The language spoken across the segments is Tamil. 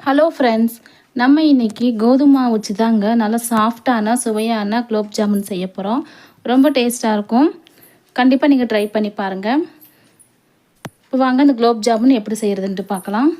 ஹலோ ஃப்ரெண்ட்ஸ் நம்ம இன்றைக்கி கோதுமை வச்சு தாங்க நல்லா சாஃப்டான சுவையான குலோப் ஜாமுன் செய்ய போகிறோம் ரொம்ப டேஸ்ட்டாக இருக்கும். கண்டிப்பாக நீங்கள் ட்ரை பண்ணி பாருங்கள் இப்போ வாங்க இந்த குலோப் ஜாமுன் எப்படி செய்கிறதுன்ட்டு பார்க்கலாம்.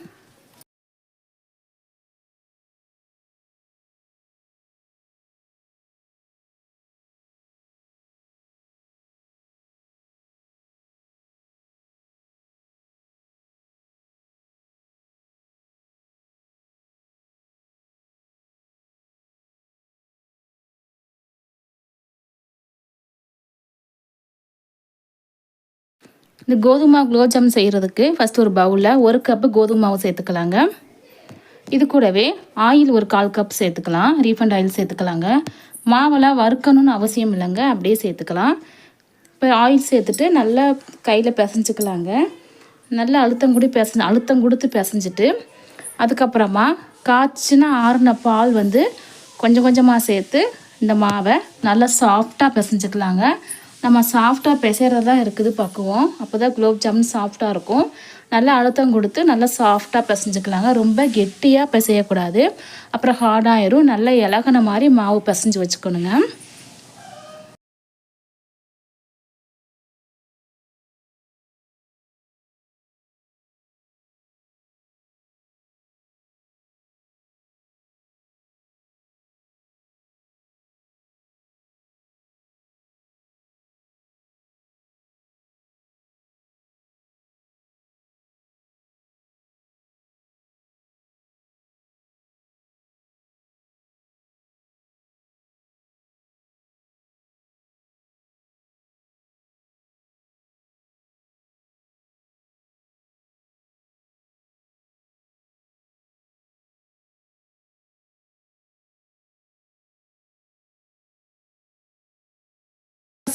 இந்த கோதுமை குலோப்ஜாம் செய்கிறதுக்கு ஃபஸ்ட் ஒரு பவுலில் ஒரு கப்பு கோதுமை மாவு சேர்த்துக்கலாங்க. இது கூடவே ஆயில் ஒரு கால் கப் சேர்த்துக்கலாம் ரீஃபண்ட் ஆயில் சேர்த்துக்கலாங்க. மாவெல்லாம் வறுக்கணும்னு அவசியம் இல்லைங்க அப்படியே சேர்த்துக்கலாம். இப்போ ஆயில் சேர்த்துட்டு நல்லா கையில் பிசைஞ்சிக்கலாங்க. நல்லா அழுத்தம் கூடி பிசை அழுத்தம் கொடுத்து பிசைஞ்சிட்டு அதுக்கப்புறமா காய்ச்சின ஆறுன பால் வந்து கொஞ்சம் கொஞ்சமாக சேர்த்து இந்த மாவை நல்லா சாஃப்டாக பிசைஞ்சிக்கலாங்க. நம்ம சாஃப்டாக பிசைகிறது தான் இருக்குது பக்குவம் அப்போ தான் குலோப் ஜாமுன் சாஃப்டாக இருக்கும். நல்லா அழுத்தம் கொடுத்து நல்லா சாஃப்டாக பிசைஞ்சுக்கலாங்க. ரொம்ப கெட்டியாக பிசையக்கூடாது. அப்புறம் ஹார்டாயிரும் நல்லா இலகன மாதிரி மாவு பிசைஞ்சு வச்சுக்கணுங்க.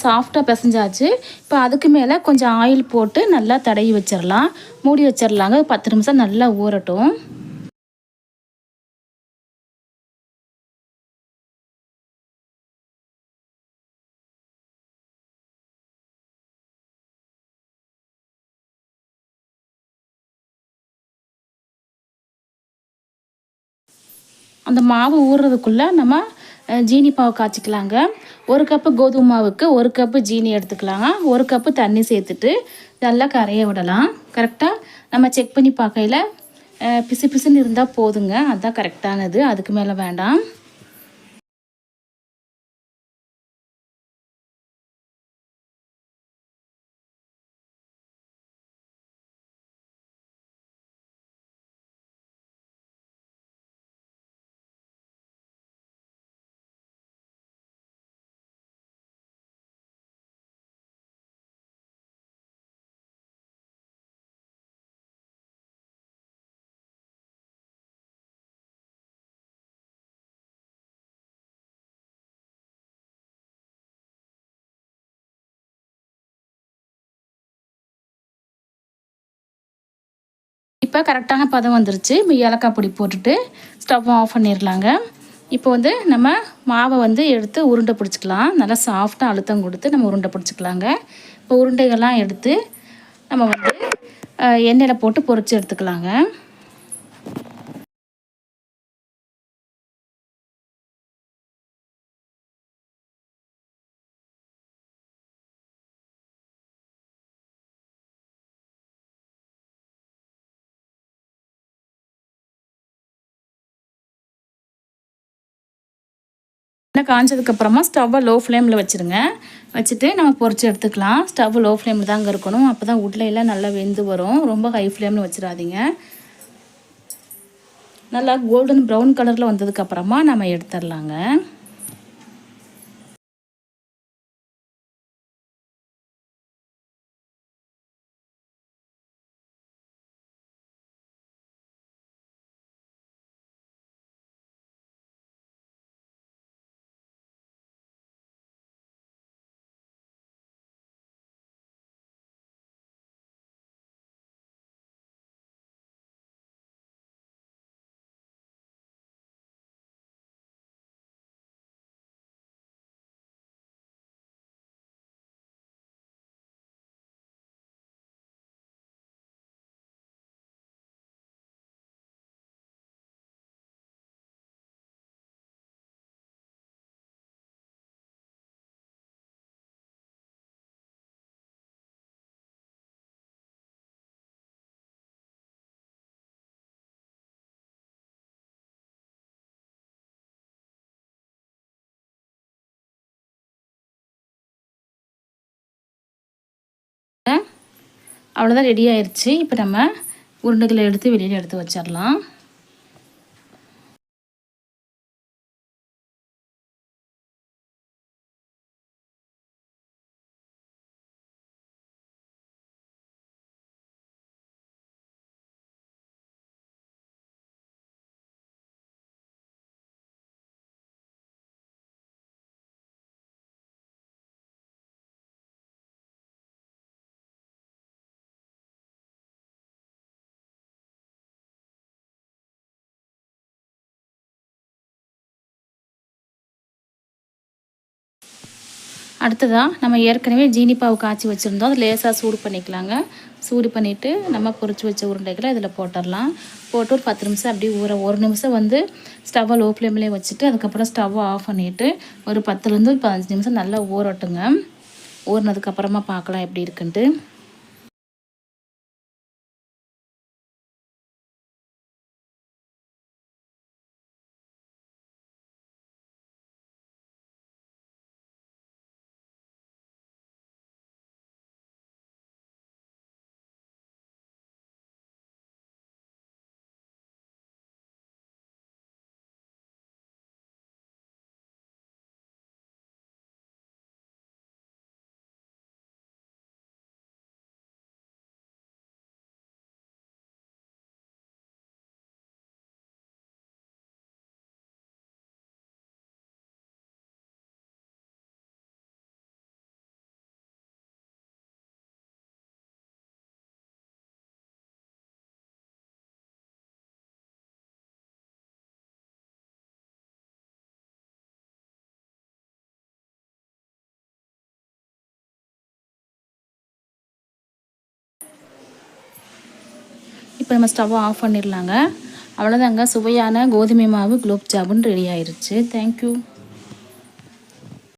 சாஃப்டாக பிசைஞ்சாச்சு. இப்போ அதுக்கு மேலே கொஞ்சம் ஆயில் போட்டு நல்லா தடவி வச்சிடலாம் மூடி வச்சிடலாங்க பத்து நிமிஷம் நல்லா ஊறட்டும். அந்த மாவு ஊறுறதுக்குள்ளே நம்ம ஜீனி பாவு காய்ச்சிக்கலாங்க. ஒரு கப்பு கோதுமை மாவுக்கு ஒரு கப்பு ஜீனி எடுத்துக்கலாங்க. ஒரு கப்பு தண்ணி சேர்த்துட்டு நல்லா கரைய விடலாம். கரெக்டாக நம்ம செக் பண்ணி பார்க்கையில் பிசு பிசுன்னு இருந்தால் போதுங்க. அதுதான் கரெக்டானது அதுக்கு மேலே வேண்டாம். இப்போ கரெக்டான பதம் வந்துருச்சு. இப்போ ஏலக்காய் பொடி போட்டுட்டு ஸ்டவ் ஆஃப் பண்ணிடலாங்க இப்போ வந்து நம்ம மாவை வந்து எடுத்து உருண்டை பிடிச்சிக்கலாம். நல்லா சாஃப்டாக அழுத்தம் கொடுத்து நம்ம உருண்டை பிடிச்சிக்கலாங்க. இப்போ உருண்டைகள்லாம் எடுத்து நம்ம வந்து எண்ணெயில் போட்டு பொறிச்சு எடுத்துக்கலாங்க. எண்ணெய் காஞ்சதுக்கப்புறமா ஸ்டவ்வை லோ ஃப்ளேமில் வச்சுருங்க. வச்சுட்டு நம்ம பொறிச்சு எடுத்துக்கலாம். ஸ்டவ் லோ ஃப்ளேமில் தாங்க இருக்கணும். அப்போ தான் உட்லையெல்லாம் நல்லா வெந்து வரும். ரொம்ப ஹை ஃப்ளேமில் வச்சிடாதீங்க. நல்லா கோல்டன் ப்ரௌன் கலரில் வந்ததுக்கப்புறமா நம்ம எடுத்துடலாங்க. அவ்வளோதான் ரெடி ஆயிடுச்சு இப்போ நம்ம உருண்டைகளை எடுத்து வெளியில் எடுத்து வச்சிடலாம். அடுத்ததாக நம்ம ஏற்கனவே ஜீனி பாவு காய்ச்சி வச்சுருந்தோம். அது லேசாக சூடு பண்ணிக்கலாங்க. சூடு பண்ணிவிட்டு நம்ம பொறிச்சு வச்ச உருண்டைகளை இதில் போட்டுடலாம். போட்டு ஒரு பத்து நிமிஷம் அப்படியே ஊற ஒரு நிமிஷம் வந்து ஸ்டவ்வை லோ ஃப்ளேம்லேயே வச்சுட்டு அதுக்கப்புறம் ஸ்டவ்வை ஆஃப் பண்ணிவிட்டு ஒரு பத்துலேருந்து பதினஞ்சு நிமிஷம் நல்லா ஊறட்டுங்க. ஊறினதுக்கப்புறமா பார்க்கலாம் எப்படி இருக்குன்ட்டு. இப்போ நம்ம ஸ்டவ்வை ஆஃப் பண்ணிடலாங்க. அவ்வளோதாங்க சுவையான கோதுமை மாவு குலோப் ஜாமுன் ரெடி ஆயிடுச்சு தேங்க்யூ